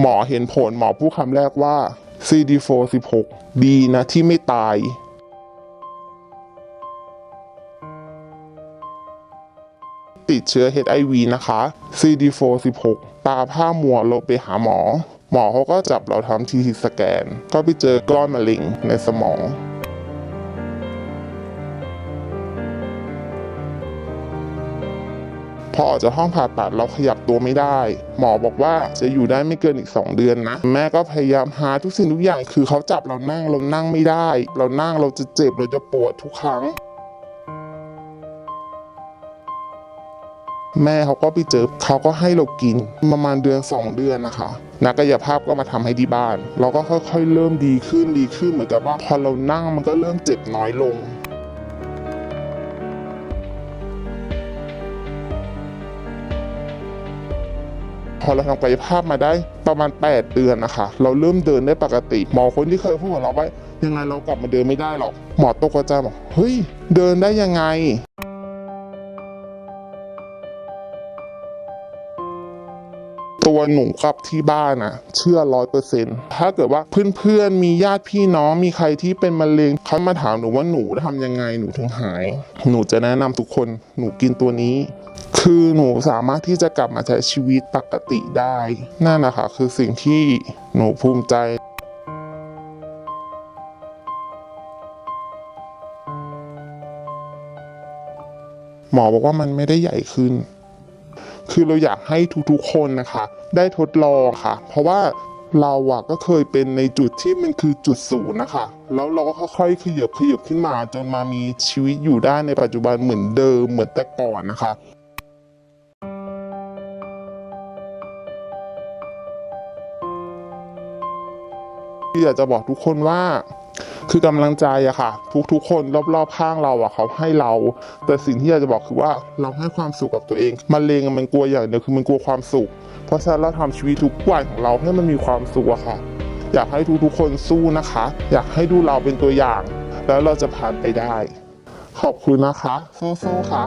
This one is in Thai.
หมอเห็นผลหมอพูดคำแรกว่า CD4 16 ดีนะที่ไม่ตาย ติดเชื้อ HIV นะคะ CD4 16 ตาผ้ามัวเราไปหาหมอ หมอเขาก็จับเราทำทีทีสแกน ก็ไปเจอก้อนมะเร็งในสมอง พอออกจากห้องผ่าตัดเราขยับตัวไม่ได้ หมอบอกว่าจะอยู่ได้ไม่เกินอีก 2 เดือนนะ แม่ก็พยายามหาทุกสิ่งทุกอย่าง คือเขาจับเรานั่งเรานั่งไม่ได้ เรานั่งเราจะเจ็บเราจะปวดทุกครั้ง แม่เขาก็ไปเจอเขาก็ให้เรากินประมาณเดือน 2 เดือนนะคะนักกายภาพก็มาทำให้ที่บ้าน เราก็ค่อยๆ เริ่มดีขึ้นดีขึ้นเหมือนกับว่าพอเรานั่งมันก็เริ่มเจ็บน้อยลง พอเราทำกายภาพมาได้ประมาณ 8 เดือนนะคะ เราเริ่มเดินได้ปกติ หมอคนที่เคยพูดกับเราว่ายังไงเรากลับมาเดินไม่ได้หรอก หมอตกใจบอกเฮ้ย เดินได้ยังไง ตัวหนูกับที่บ้านนะเชื่อร้อยเปอร์เซ็นต์ถ้าเกิดว่าเพื่อนๆ มีญาติพี่น้องมีใครที่เป็นมะเร็งเขามาถามหนูว่าหนูทำยังไงหนูถึงหาย หนูจะแนะนำทุกคนหนูกินตัวนี้ คือหนูสามารถที่จะกลับมาใช้ชีวิตปกติได้นั่นนะคะคือสิ่งที่หนูภูมิใจหมอบอกว่ามันไม่ได้ใหญ่ขึ้น คือเราอยากให้ทุกๆคนนะคะ ได้ทดลองค่ะ เพราะว่าเราอะก็เคยเป็นในจุดที่มันคือจุดศูนย์นะคะ แล้วเราก็ค่อยๆขยับขยับขึ้นมา จนมามีชีวิตอยู่ได้ในปัจจุบันเหมือนเดิมเหมือนแต่ก่อนนะคะที่อยากจะบอกทุกคนว่า คือกำลังใจอะค่ะ ทุกๆคนรอบๆข้างเราอะเขาให้เรา แต่สิ่งที่อยากจะบอกคือว่าเราให้ความสุขกับตัวเองมะเลงมันกลัวอย่างเดียวคือมันกลัวความสุข เพราะฉะนั้นเราทำชีวิตทุกวันของเราให้มันมีความสุขอะค่ะ อยากให้ทุกๆคนสู้นะคะ อยากให้ดูเราเป็นตัวอย่าง แล้วเราจะผ่านไปได้ ขอบคุณนะคะสู้ๆค่ะ